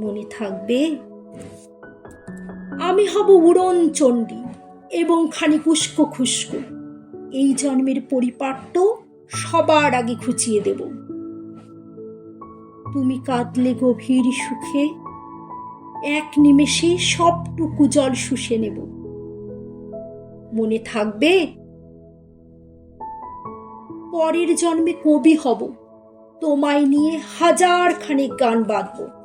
মনে থাকবে। আমি হব উড়ন চণ্ডী এবং খানিক উস্কো খুস্কো। এই জন্মের পরিপাট্য সবার আগে খুঁচিয়ে দেব। তুমি কাঁদলে গভীর সুখে, এক নিমেষে সবটুকু জল শুষে নেব। মনে থাকবে, পরের জন্মে কবি হব, তোমায় নিয়ে হাজার খানিক গান বাঁধব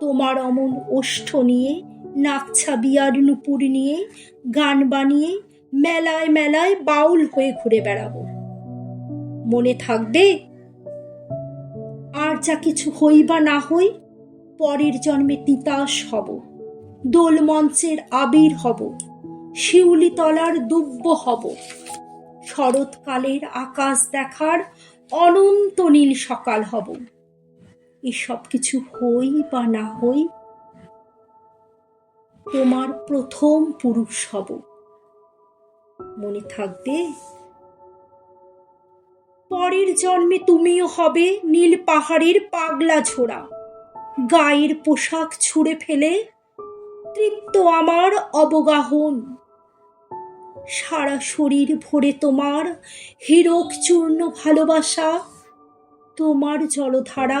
তোমার অমন ওষ্ঠ নিয়ে নাকছা বিয়ার নুপুর নিয়ে, গান বানিয়ে, মেলায় মেলায় বাউল হয়ে ঘুরে বেড়াবো। মনে থাকবে, আর যা কিছু হই বা না হই, পরের জন্মে তিতাস হব, দোল মঞ্চের আবির হব, শিউলি তলার দুব্য হব। শরৎকালের আকাশ দেখার অনন্ত নীল সকাল হব। এসব কিছু হই বা না হই, তোমার প্রথম পুরুষ হব। মনে থাকবে, পরের জন্মে তুমিও হবে নীল পাহাড়ের পাগলা ঝোড়া। গায়ের পোশাক ছুঁড়ে ফেলে তৃপ্ত আমার অবগাহন। সারা শরীর ভরে তোমার হীরক চূর্ণ ভালোবাসা, তোমার জলধারা